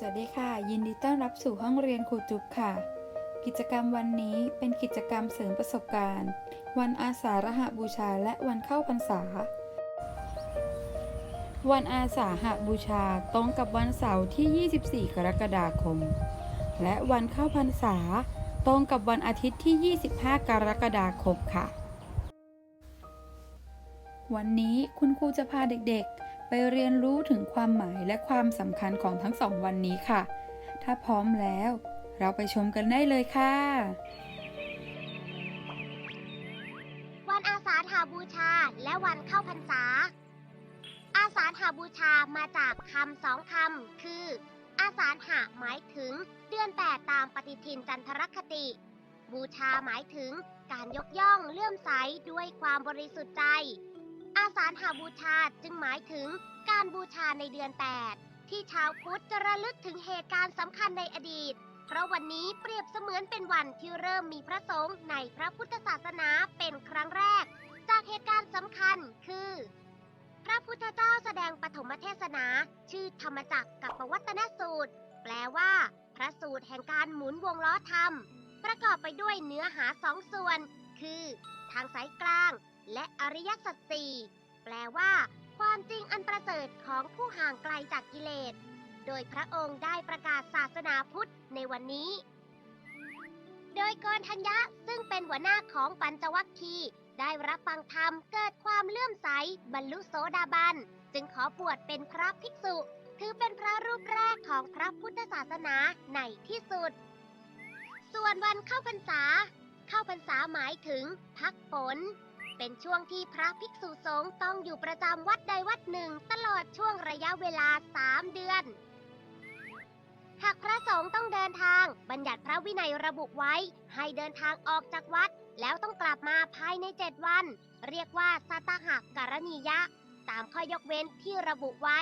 สวัสดีค่ะ ยินดีต้อนรับสู่ห้องเรียนครูจุ๊บค่ะ กิจกรรมวันนี้เป็นกิจกรรมเสริมประสบการณ์ วันอาสาฬหบูชาและวันเข้าพรรษา วันอาสาฬบูชาตรงกับวันเสาร์ที่ 24 กรกฎาคม และวันเข้าพรรษา ตรงกับวันอาทิตย์ที่ 25 กรกฎาคมค่ะ วันนี้คุณครูจะพาเด็กๆ ไปเรียนรู้ถึงความหมายและความสำคัญของทั้งสองวันนี้ค่ะ ถ้าพร้อมแล้ว เราไปชมกันได้เลยค่ะ วันอาสาฬหาบูชาและวันเข้าพรรษา อาสาฬหาบูชามาจากคำสองคำคือ อาสาฬหะหมายถึงเดือนแปดตามปฏิทินจันทรคติ บูชาหมายถึงการยกย่องเลื่อมใสด้วยความบริสุทธิ์ใจ อาสาฬหาบูชาจึงหมายถึงการบูชาในเดือน 8 ที่ชาวพุทธจะระลึกถึงเหตุการณ์สำคัญในอดีต เพราะวันนี้เปรียบเสมือนเป็นวันที่เริ่มมีพระสงฆ์ในพระพุทธศาสนาเป็นครั้งแรก จากเหตุการณ์สำคัญคือ พระพุทธเจ้าแสดงปฐมเทศนา ชื่อธรรมจักรกับปวัตนสูตร แปลว่า พระสูตรแห่งการหมุนวงล้อธรรม ประกอบไปด้วยเนื้อหาสองส่วน คือ ทางสายกลาง และอริยสัจสี่แปลว่า ความจริงอันประเสริฐของผู้ห่างไกลจากกิเลส โดยพระองค์ได้ประกาศศาสนาพุทธในวันนี้ โดยกรทัญญะซึ่งเป็นหัวหน้าของปัญจวัคคีย์ได้รับฟังธรรมเกิดความเลื่อมใสบรรลุโสดาบัน จึงขอบวชเป็นพระภิกษุ ถือเป็นพระรูปแรกของพระพุทธศาสนาในที่สุด ส่วนวันเข้าพรรษา เข้าพรรษาหมายถึงพักฝน เป็นช่วงที่พระภิกษุสงฆ์ต้องอยู่ประจำวัดใดวัดหนึ่ง ตลอดช่วงระยะเวลา 3 เดือน หากพระสงฆ์ต้องเดินทาง บัญญัติพระวินัยระบุไว้ ให้เดินทางออกจากวัด แล้วต้องกลับมาภายใน 7 วัน เรียกว่าสัตหัการณียะ ตามข้อยกเว้นที่ระบุไว้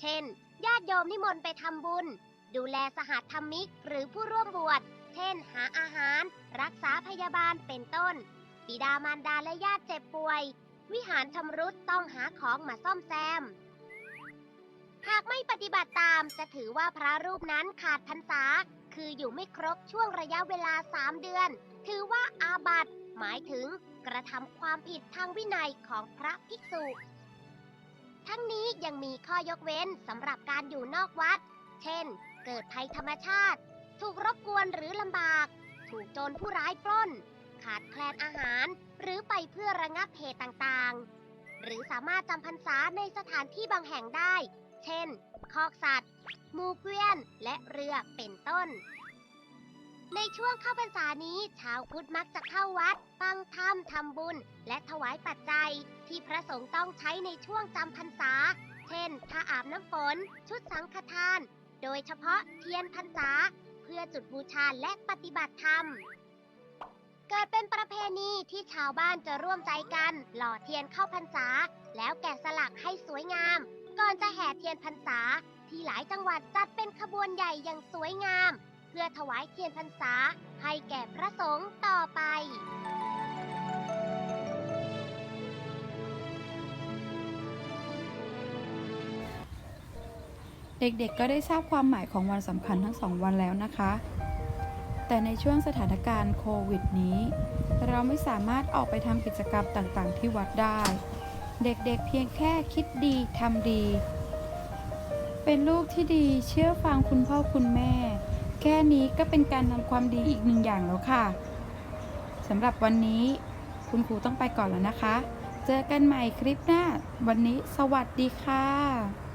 เช่น ญาติโยมนิมนต์ไปทำบุญ ดูแลสหธรรมิกหรือผู้ร่วมบวช เช่น หาอาหาร รักษาพยาบาลเป็นต้น บิดามารดาและญาติเจ็บป่วย วิหารชำรุดต้องหาของมาซ่อมแซม หากไม่ปฏิบัติตามจะถือว่าพระรูปนั้นขาดพรรษา คืออยู่ไม่ครบช่วงระยะเวลา3เดือน ถือว่าอาบัติหมายถึงกระทำความผิดทางวินัยของพระภิกษุ ทั้งนี้ยังมีข้อยกเว้นสำหรับการอยู่นอกวัด เช่น เกิดภัยธรรมชาติ ถูกรบกวนหรือลำบาก ถูกโจรผู้ร้ายปล้น ขาดแคลนอาหาร หรือไปเพื่อระงับเหตุต่างๆ หรือสามารถจำพรรษาในสถานที่บางแห่งได้ เช่น คอกสัตว์ มูเกวียน และเรือเป็นต้น ในช่วงเข้าพรรษานี้ ชาวพุทธมักจะเข้าวัด ฟังธรรมทำบุญ และถวายปัจจัย ที่พระสงฆ์ต้องใช้ในช่วงจำพรรษา เช่นผ้าอาบน้ำฝน ชุดสังฆทาน โดยเฉพาะเทียนพรรษา เพื่อจุดบูชาและปฏิบัติธรรม เกิดเป็นประเพณีที่ชาวบ้านจะร่วมใจกัน หล่อเทียนเข้าพรรษา แล้วแกะสลักให้สวยงาม ก่อนจะแห่เทียนพรรษา ที่หลายจังหวัดจัดเป็นขบวนใหญ่อย่างสวยงาม เพื่อถวายเทียนพรรษาให้แก่พระสงฆ์ต่อไปเด็กๆ ก็ได้ทราบความหมายของวันสำคัญทั้งสองวันแล้วนะคะ แต่ในช่วงสถานการณ์โควิดนี้ เราไม่สามารถออกไปทำกิจกรรมต่างๆ ที่วัดได้ เด็กๆเพียงแค่คิดดีทำดี เป็นลูกที่ดีเชื่อฟังคุณพ่อคุณแม่ แค่นี้ก็เป็นการทำความดีอีกหนึ่งอย่างแล้วค่ะสำหรับวันนี้คุณครูต้องไปก่อนแล้วนะคะ เจอกันใหม่คลิปหน้า วันนี้สวัสดีค่ะ